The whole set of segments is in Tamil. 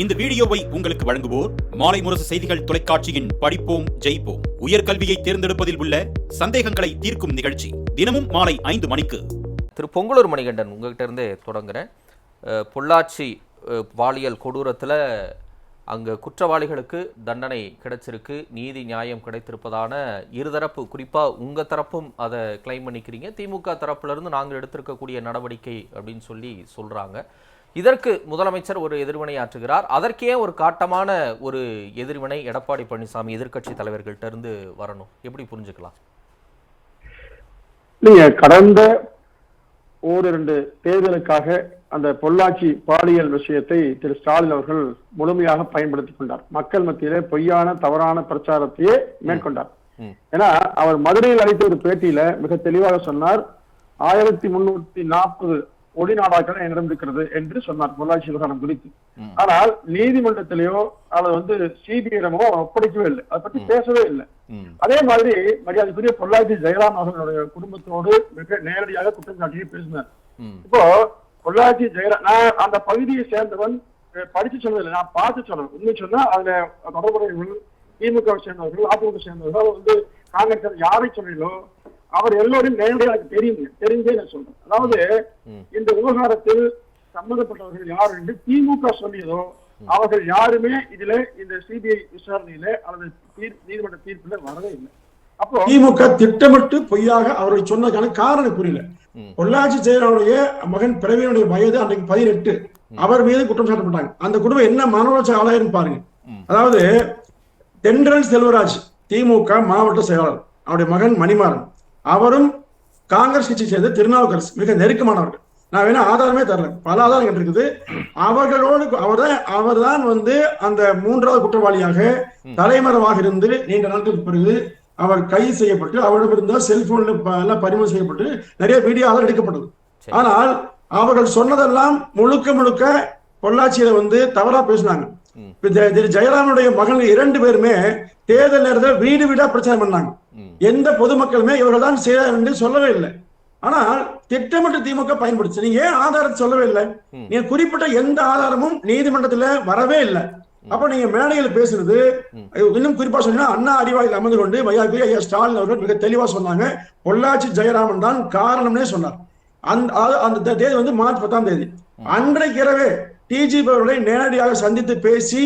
இந்த வீடியோவை உங்களுக்கு வழங்குவோர் மாலை முரசு செய்திகள் தொலைக்காட்சியின் படிப்போம் ஜெயிப்போம். உயர்கல்வியை தேர்ந்தெடுப்பதில் உள்ள சந்தேகங்களை தீர்க்கும் நிகழ்ச்சி தினமும் மாலை ஐந்து மணிக்கு. திரு பொங்கலூர் மணிகண்டன் உங்ககிட்ட இருந்தே தொடங்குறேன். பொள்ளாச்சி பாலியல் கொடூரத்தில் அங்கே குற்றவாளிகளுக்கு தண்டனை கிடைச்சிருக்கு. நீதி நியாயம் கிடைத்திருப்பதான இருதரப்பு குறிப்பாக உங்கள் தரப்பும் அதை கிளைம் பண்ணிக்கிறீங்க. திமுக தரப்புலேருந்து நாங்கள் எடுத்திருக்கக்கூடிய நடவடிக்கை அப்படின்னு சொல்லி சொல்கிறாங்க இதற்கு முதலமைச்சர் ஒரு எதிர்வினை ஆற்றுகிறார். அதற்கே ஒரு காட்டமான ஒரு எதிர்வினை எடப்பாடி பழனிசாமி எதிர்க்கட்சி தலைவர்கள்ட்ட இருந்து வரணும். எப்படி புரிஞ்சுக்கலாம்? நீங்க கடந்த ஓரிரண்டு தேர்தலுக்காக அந்த பொள்ளாச்சி பாலியல் விஷயத்தை திரு ஸ்டாலின் அவர்கள் முழுமையாக பயன்படுத்திக் கொண்டார். மக்கள் மத்தியிலே பொய்யான தவறான பிரச்சாரத்தையே மேற்கொண்டார். ஏன்னா அவர் மதுரையில் அளித்த ஒரு பேட்டியில மிக தெளிவாக சொன்னார். ஆயிரத்தி முன்னூத்தி நாற்பது ஒளி என்னிடம் இருக்கிறது என்று சொன்னார் பொள்ளாச்சி விவகாரம் குறித்து. ஆனால் நீதிமன்றத்திலேயோ அல்லது வந்து சிபிஐடமோ ஒப்படைக்கவே இல்லை. அதை பத்தி பேசவே இல்லை. அதே மாதிரி மரியாதைக்குரிய பொள்ளாச்சி ஜெயராம் அவர்களுடைய குடும்பத்தோடு மிக நேரடியாக குற்றம் சாட்டி பேசினார். இப்போ பொள்ளாச்சி ஜெயராம் நான் அந்த பகுதியை சேர்ந்தவன் படிச்சு சொன்னதில்லை நான் பார்த்து சொன்னேன் உண்மை சொன்னா அதுல தொடர்புடையவர்கள் திமுக சேர்ந்தவர்கள் அதிமுக சேர்ந்தவர்கள் வந்து காங்கிரஸ் யாரை சொன்னீங்களோ அவர் எல்லோரும் நேரடியாக எனக்கு தெரியுங்க தெரிஞ்சே நான் சொல்றேன். அதாவது. இந்த விவகாரத்தில் சம்பந்தப்பட்டவர்கள் யார் என்று திமுக சொல்லியதோ அவர்கள் யாருமே இதுல இந்த சிபிஐ விசாரணையில அல்லது நீதிமன்ற தீர்ப்புல வரவே இல்லை. அப்போ திமுக திட்டமிட்டு பொய்யாக அவரை சொன்னதுக்கான காரணம் புரியல. பொள்ளாச்சி ஜெயராமுடைய மகன் பிரவீனுடைய வயது அன்றைக்கு பதினெட்டு. அவர் மீது குற்றம் சாட்டப்பட்டாங்க அந்த குடும்பம் என்ன மனோலட்ச ஆளாயிரம் பாருங்க. அதாவது தென்றல் செல்வராஜ் திமுக மாவட்ட செயலாளர். அவருடைய மகன் மணிமாறன். அவரும் காங்கிரஸ் கட்சி சேர்ந்த திருநாவுக்கரசு மிக நெருக்கமானவர்கள். நான் வேணா ஆதாரமே தரல. பல ஆதாரங்கள் இருக்குது. அவர்களோடு அவர்தான் அவர்தான் வந்து அந்த மூன்றாவது குற்றவாளியாக தலைமறைவாக இருந்து நீண்ட நாட்களுக்கு பிறகு அவர் கைது செய்யப்பட்டு அவரிடம் இருந்த செல்போன்ல எல்லாம் பறிமுதல் செய்யப்பட்டு நிறைய வீடியோ ஆதாரம் எடுக்கப்பட்டது. ஆனால் அவர்கள் சொன்னதெல்லாம் முழுக்க முழுக்க பொள்ளாச்சியில வந்து தவறா பேசினாங்க. திரு- ஜெயராமனுடைய மகன் இரண்டு பேருமே தேர்தல் நேரத்தில் வீடு வீடா பிரச்சாரம் பண்ணாங்க. எந்த பொதுமக்களுமே இவர்கள் தான் செய்தார் என்று சொல்லவே இல்லை. ஆனால் திட்டமிட்டு திமுக பயன்படுத்தி நீங்க ஏன் ஆதாரத்தை சொல்லவே இல்லை. நீங்க குறிப்பிட்ட எந்த ஆதாரமும் நீதிமன்றத்துல வரவே இல்லை. அப்ப நீங்க மேடையில் பேசுறது. இன்னும் குறிப்பா சொன்னா அண்ணா அறிவாயில் அமர்ந்து கொண்டு மரியாதைக்குரிய ஐயா ஸ்டாலின் அவர்கள் மிக தெளிவா சொன்னாங்க. பொள்ளாச்சி ஜெயராமன் தான் காரணம்னே சொன்னார். அந்த அந்த தேதி வந்து மார்ச் பத்தாம் தேதி. அன்றைக்கு இரவே டிஜிபி அவர்களை நேரடியாக சந்தித்து பேசி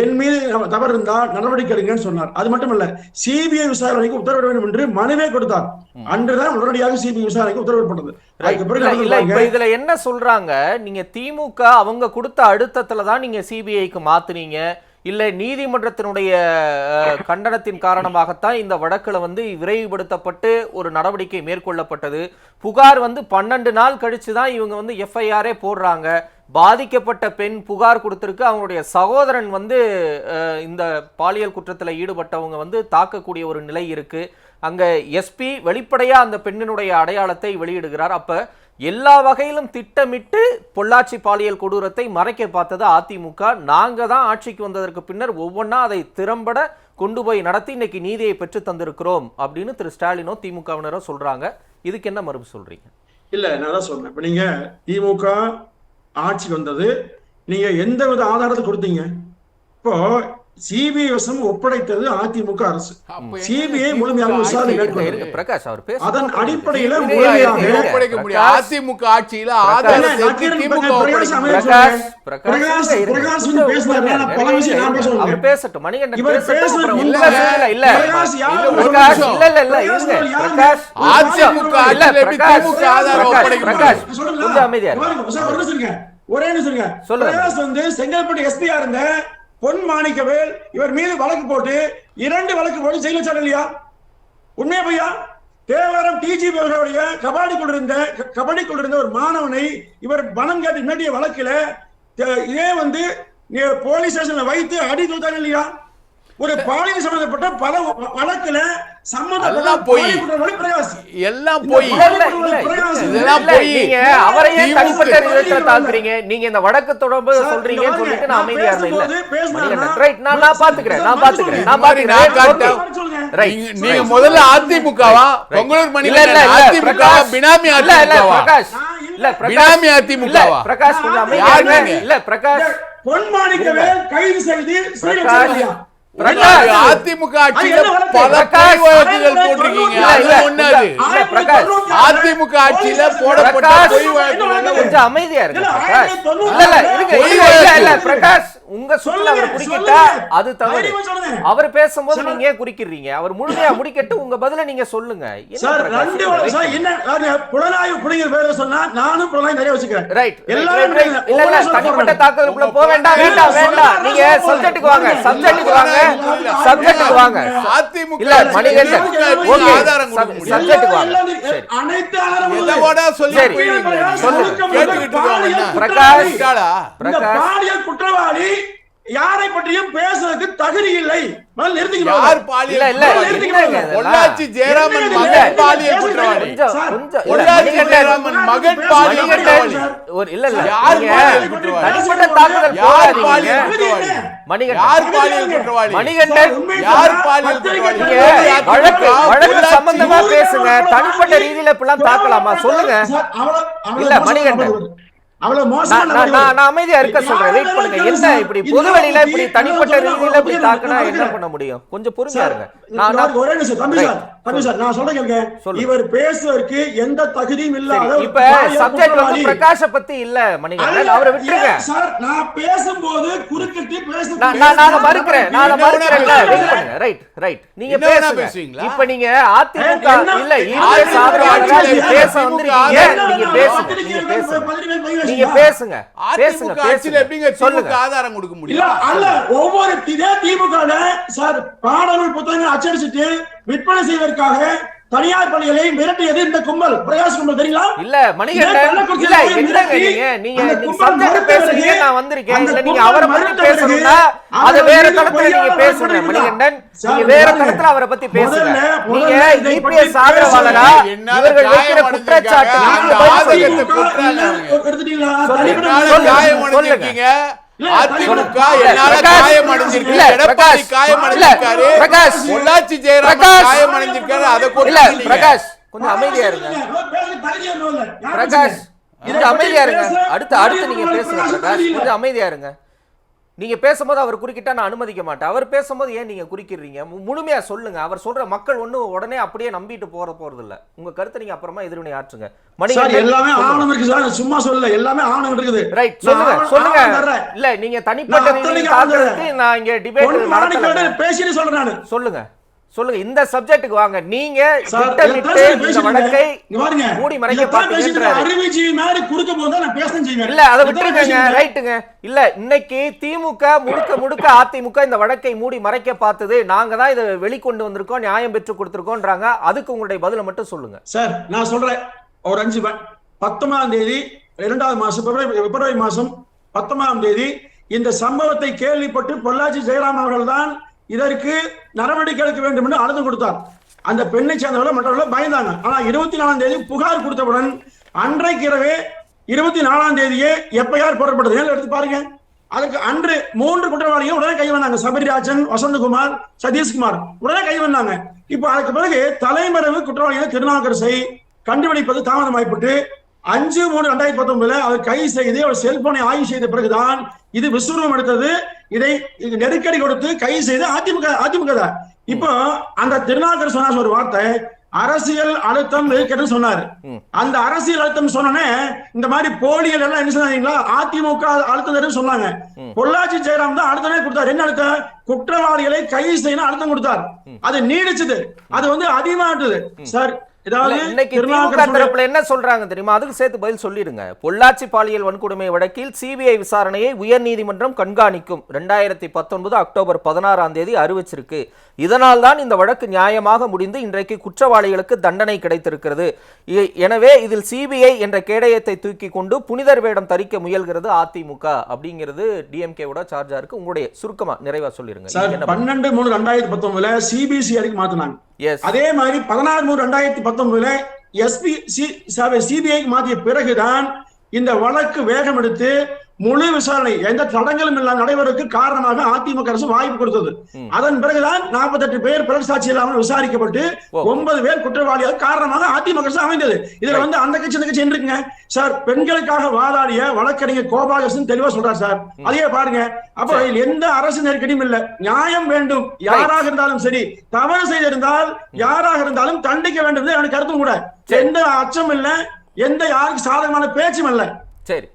என் மீது தவறு இருந்தால் நடவடிக்கை எடுங்கன்னு சொன்னார். அது மட்டும் இல்ல சிபிஐ விசாரணைக்கு உத்தரவிட வேண்டும் என்று மனுவே கொடுத்தார். அன்றுதான் உடனடியாக சிபிஐ விசாரணைக்கு உத்தரவிடப்பட்டது. இதுல என்ன சொல்றாங்க? நீங்க திமுக அவங்க கொடுத்த அழுத்தத்துல தான் நீங்க சிபிஐக்கு மாத்துனீங்க. இல்ல நீதிமன்றத்தினுடைய கண்டனத்தின் காரணமாகத்தான் இந்த வழக்குல வந்து விரைவுபடுத்தப்பட்டு ஒரு நடவடிக்கை மேற்கொள்ளப்பட்டது. புகார் வந்து பன்னெண்டு நாள் கழிச்சு தான் இவங்க வந்து எஃப்ஐஆரே போடுறாங்க. பாதிக்கப்பட்ட பெண் புகார் கொடுத்திருக்கு. அவங்களுடைய சகோதரன் வந்து இந்த பாலியல் குற்றத்தில் ஈடுபட்டவங்க வந்து தாக்கக்கூடிய ஒரு நிலை இருக்கு. அங்கே எஸ்பி வெளிப்படையாக அந்த பெண்ணினுடைய அடையாளத்தை வெளியிடுகிறார். அப்ப எல்லா வகையிலும் திட்டமிட்டு பொள்ளாச்சி பாலியல் கொடூரத்தை மறைக்க பார்த்தது அதிமுக. நாங்க தான் ஆட்சிக்கு வந்ததற்கு பின்னர் ஒவ்வொன்றா அதை திறம்பட கொண்டு போய் நடத்தி இன்னைக்கு நீதியை பெற்று தந்திருக்கிறோம் அப்படின்னு திரு ஸ்டாலினோ திமுகவினரோ சொல்றாங்க. இதுக்கு என்ன மறுப்பு சொல்றீங்க? இல்ல நான் தான் சொல்றேன். இப்போ நீங்க திமுக ஆட்சிக்கு வந்தது. நீங்க எந்த வித ஆதாரத்தை கொடுத்தீங்க? இப்போ சிபிஐ வசம் ஒப்படைத்தது அதிமுக அரசு. சிபிஐ முழுமையாக விசாரணை பிரகாஷ் அவர் பேச அதன் அடிப்படையில முழுமையாக அதிமுக ஆட்சியில. பேசட்டும். மணிகண்டன் இல்ல, இல்ல பிரகாஷ் யார் இல்ல. இல்ல பிரகாஷ் அதிமுக பிரகாஷ். கொஞ்சம் அமைதியா? ஒரு. சொல்லுங்க. பிரகாஷ் வந்து செங்கல்பட்டு எஸ்பியா இருந்த பொன் மாணிக்கவேல் இவர் மீது வழக்கு போட்டு இரண்டு வழக்கு போட்டு ஜெயில வச்சாரு இல்லையா உண்மையா பையா தேவாரம் டிஜிபி அவர்களுடைய கபாடி கொண்டிருந்த க- கபடி கொண்டிருந்த ஒரு மாணவனை இவர் பணம் கேட்டு முன்னாடிய வழக்கில் இதே வந்து நீ போலீஸ் ஸ்டேஷன்ல வைத்து அடி கொடுத்தாரு இல்லையா ஒரு பாலியல் சம்பந்தப்பட்ட பல வழக்குல சம்பந்தப்பட்ட எல்லாம் பொய். எல்லாம் இதெல்லாம் போய். அவரையே தனிப்பட்ட விதத்துல தாக்குறீங்க. நீங்க இந்த வடக்கு தொடர்பு இங்க சொல்லிட்டு நான் அமைதியா இருந்தேன். right, நான் நான் பாத்துக்கிறேன் நான் பாத்துக்கிறேன் நான் பாத்துக்கிறேன் நீங்க- முதல்ல அதிமுகவா? பொங்கலூர் மணி இல்ல அதிமுக பினாமி இல்ல இல்ல பிரகாஷ். இல்ல. பினாமி அதிமுகவா? பிரகாஷ் கொஞ்சம் அமைதியா? இல்ல பிரகாஷ். பொன்மாணிக்கவே கைது செய்து அதிமுக ஆட்சியில? பல பொய் போட்டிருக்கீங்க. அதிமுக ஆட்சியில போடப்பட்ட பொய் வழக்குகள் கொஞ்சம் அமைதியா இல்ல, பிரகாஷ்! இல்ல இருங்க. பிரகாஷ்! உங்க சொல்ல அவர் குறுக்கிட்டா. அது தவறு. அவர் பேசும்போது. நீங்க ஏன் குறுக்கிடுறீங்க? அவர் முழுமையா முடிக்கட்டு உங்க பதில நீங்க சொல்லுங்க. என்ன புலனாய்வு புடிங்கிற பேர்ல சொன்னா நானும் புலனாய்வு நிறைய வச்சுக்கிறேன். ரைட் எல்லாரும் இல்ல இல்ல தனிப்பட்ட. தாக்குதலுக்குள்ள போக வேண்டாம் வேண்டாம் வேண்டாம். நீங்க. சப்ஜெக்ட்டுக்கு வாங்க. சப்ஜெக்ட்டுக்கு வாங்க. சப்ஜெக்ட்டுக்கு வாங்க. அதிமுக இல்ல. மணிகண்டன். எல்லாம் ஓகே. ஆதாரம் கொடுக்க முடியும். சப்ஜெக்ட்டுக்கு வாங்க. சரி. அனைத்து ஆதாரமும் சொல்லி? பிரகாஷ். பிரகாஷ். குற்றவாளி யாரை பற்றியும் பேசுறதுக்கு தகுதி இல்லை. யார் பாலியல் இல்ல. பொள்ளாச்சி ஜெயராமன் மகன் பாலியல் குற்றவாளி? பொள்ளாச்சி ஜெயராமன் மகன் பாலியல் மணிகண்டன் குற்றவாளி? ஒரு இல்ல இல்ல. யார் பாலியல் குற்றவாளி? தனிப்பட்ட தாக்குதல் யார் பாலியல் குற்றவாளி? மணிகண்டன். யார் பாலியல் குற்றவாளி? மணிகண்டன். யார் பாலியல் குற்றவாளி? வழக்கு சம்பந்தமா பேசுங்க. தனிப்பட்ட ரீதியில இப்படிலாம் தாக்கலாமா? சொல்லுங்க. இல்ல, மணிகண்டன். அமைதியா இருக்க சொல்றேன். வெயிட் பண்ணுங்க. என்ன இப்படி பொது இப்படி தனிப்பட்ட ரீதியில இப்படி தாக்குனா என்ன பண்ண முடியும்? கொஞ்சம் பொறுமையா இருங்க. ஒரே நிமிஷம் தம்பி சார் தம்பி சார் நான் சொல்றேன் கேளுங்க. சொல்லு. இவர் பேசுவதற்கு எந்த தகுதியும் இல்லாத இப்ப சப்ஜெக்ட் வந்து. பிரகாஷ பத்தி இல்ல மணிகண்டன். அவரை விட்டுருங்க. ஏன் சார் நான் பேசும்போது குறுக்கிட்டு பேச நான் நான் நான் அதை மறுக்கிறேன். நான் அதை என்ன வேணா மறுக்கிறேன் பேசுங்க. வெயிட் பண்ணுங்க ரைட் ரைட் நீங்க பேசுங்க. பேசுவீங்களா? இப்ப நீங்க அதிமுக என்ன- இல்ல பேச வந்திருக்கீங்க. நீங்க பேசுங்க. நீங்க பேசுங்க. நீங்க பேசுங்க. பேசுங்க அதிமுக ஆட்சியில எப்படிங்க பேசுங்க சொல்லுங்க. திமுக ஆதாரம் கொடுக்க இல்ல முடியும் ஒவ்வொரு இதே திமுக சார் பாடநூல் புத்தகங்கள் அச்சடிச்சுட்டு விற்பனை செய்வதற்காக தனியார் பள்ளிகளை மிரட்டியது இந்த கும்பல் பிரகாஷ் கும்பல் தெரியுங்களா இல்ல மணிகண்டன் இல்ல என்னங்க நீங்க நீங்க நீங்க சப்ஜெக்ட் பேசுறீங்க நான் வந்திருக்கேன் இல்ல நீங்க அவரை பத்தி பேசணும்னா அத வேற தளத்துல நீங்க பேசுங்க மணிகண்டன் நீங்க வேற தளத்துல அவரை பத்தி பேசுங்க நீங்க இபிஎஸ் ஆதரவாளரா இவர்கள் வைக்கிற குற்றச்சாட்டு. நீங்க பதில் ஆதரவு சொல்லுங்க. அதிமுக என்னால பிரகாஷ். காயம் அடைஞ்சிருக்கு எடப்பாடி பிரகாஷ். காயம் அடைஞ்சிருக்காரு பிரகாஷ். பொள்ளாச்சி பிரகாஷ். காயம் அடைஞ்சிருக்காரு அதை இல்ல பிரகாஷ். கொஞ்சம் அமைதியா இருங்க. பிரகாஷ் கொஞ்சம் அமைதியா இருங்க. அடுத்து அடுத்து நீங்க பேசுங்க பிரகாஷ். கொஞ்சம் அமைதியா இருங்க. நீங்க பேசும்போது அவர் குறுக்கிட்டா நான் அனுமதிக்க மாட்டேன். அவர் பேசும்போது ஏன் நீங்க குறுக்கிடுறீங்க? மு- முழுமையா சொல்லுங்க. அவர் சொல்ற மக்கள் ஒண்ணும் உடனே அப்படியே நம்பிட்டு போற போறது இல்ல உங்க கருத்தை நீங்க அப்புறமா எதிர்வினை ஆற்றுங்க. மணிகண்டன் எல்லாமே. ஆவணம் இருக்கு சார். சொல்லுமா சொல்லல. எல்லாமே ஆவணம் இருக்குது. ரைட் சொல்லுங்க சொல்லுங்க. இல்ல நீங்க தனிப்பட்ட நான் இங்க டிபேட் பேசின்னு சொல்றேன் சொல்லுங்க. சொல்லுங்க இந்த சப்ஜெக்ட்டுக்கு வாங்க நீங்க திட்டமிட்டு இந்த? வழக்கை. மூடி மறைக்க செய்வேன். இல்ல அதை? ரைட்டுங்க இல்ல இன்னைக்கு திமுக முழுக்க முழுக்க அதிமுக இந்த வழக்கை மூடி மறைக்க பார்த்தது நாங்க தான் இதை வெளிக்கொண்டு வந்திருக்கோம் நியாயம் பெற்று கொடுத்திருக்கோன்றாங்க அதுக்கு உங்களுடைய பதிலை மட்டும் சொல்லுங்க சார் நான் சொல்றேன் ஒரு அஞ்சு பத்தொன்பதாம் தேதி இரண்டாவது மாசம் பிப்ரவரி மாசம் பத்தொன்பதாம் தேதி இந்த சம்பவத்தை கேள்விப்பட்டு பொள்ளாச்சி ஜெயராமன் அவர்கள் தான் இதற்கு நடவடிக்கை எடுக்க வேண்டும் என்று அழுத்தம் கொடுத்தார். அந்த பெண்ணை சேர்ந்தவர்கள் மற்றவர்கள் பயந்தாங்க. ஆனா இருபத்தி நாலாம் தேதி புகார் கொடுத்தவுடன் அன்றைக்கு இரவே இருபத்தி நாலாம் தேதியே எப்பயார் போடப்பட்டது. எடுத்து பாருங்க. அதுக்கு அன்று மூன்று குற்றவாளிகள் உடனே கை வந்தாங்க. சபரிராஜன் வசந்தகுமார் சதீஷ்குமார் உடனே கை வந்தாங்க. இப்போ அதுக்கு பிறகு தலைமறைவு குற்றவாளிகளை திருநாகரசை கண்டுபிடிப்பது தாமதமாய்ப்பட்டு அஞ்சு மூணு ரெண்டாயிரத்தி பத்தொன்பதுல அவர் கைது செய்து அவர் செல்போனை ஆய்வு செய்த பிறகுதான் இது விஸ்வரூபம் எடுத்தது. இதை இது நெருக்கடி கொடுத்து கைது செய்து அதிமுக அதிமுக தான். இப்போ அந்த திருநாவுக்கர் சொன்ன ஒரு வார்த்தை. அரசியல் அழுத்தம் இருக்குன்னு சொன்னாரு. அந்த அரசியல் அழுத்தம் சொன்னோன்னே இந்த மாதிரி போலிகள் எல்லாம் என்ன சொன்னாங்களா அதிமுக அழுத்தம் சொன்னாங்க. பொள்ளாச்சி ஜெயராம் தான் அழுத்தமே கொடுத்தாரு. என்ன அழுத்தம்? குற்றவாளிகளை கைது செய்யணும் அழுத்தம் கொடுத்தார். அது நீடிச்சது. அது வந்து அதிகமாட்டது சார் தரப்புல என்ன சொல்றாங்க தெரியுமா? அதுக்கு சேர்த்து பதில் சொல்லிடுங்க. பொள்ளாச்சி பாலியல் வன்கொடுமை வழக்கில் சிபிஐ விசாரணையை உயர்நீதிமன்றம் கண்காணிக்கும். ரெண்டாயிரத்தி பத்தொன்பது அக்டோபர் பதினாறாம் தேதி அறிவிச்சிருக்கு. இதனால் தான் இந்த வழக்கு நியாயமாக முடிந்து இன்றைக்கு குற்றவாளிகளுக்கு தண்டனை கிடைத்திருக்கிறது. எனவே இதில் சிபிஐ என்ற கேடயத்தை தூக்கி கொண்டு புனிதர் வேடம் தரிக்க முயல்கிறது அதிமுக அப்படிங்கிறது டிஎம்கேவோட சார்ஜா இருக்கு. உங்களுடைய சுருக்கமா நிறைவா சொல்லிருங்க பன்னெண்டு மூணு ரெண்டாயிரத்தி பத்தொன்பதுல சிபிசிஐடிக்கு மாத்தினாங்க. அதே மாதிரி பதினாறு மூணு ரெண்டாயிரத்தி பத்தொன்பதுல எஸ்பி சிபிஐக்கு மாற்றிய பிறகுதான் இந்த வழக்கு வேகம் எடுத்து முழு விசாரணை எந்த தடங்களும் இல்லாமல் நடைபெறவுக்கு காரணமாக அதிமுக அரசு வாய்ப்பு கொடுத்தது. அதன் பிறகுதான் 48 பேர் பிறர் சாட்சி இல்லாமல் விசாரிக்கப்பட்டு. ஒன்பது பேர் குற்றவாளியாக காரணமாக அதிமுக அரசு அமைந்தது. இதுல. வந்து அந்த கட்சி இந்த கட்சி இருக்குங்க. சார் பெண்களுக்காக வாதாடிய வழக்கறிஞர் கோபாலகிருஷ்ணன் தெளிவா சொல்றார் சார். அதையே பாருங்க. அப்ப எந்த அரசு நெருக்கடியும் இல்ல. நியாயம் வேண்டும். யாராக இருந்தாலும் சரி. தவறு செய்திருந்தால் யாராக இருந்தாலும் தண்டிக்க வேண்டும் எனக்கு கருத்தும் கூட. எந்த அச்சம் இல்ல. எந்த யாருக்கு சாதகமான பேச்சும் இல்ல. சரி.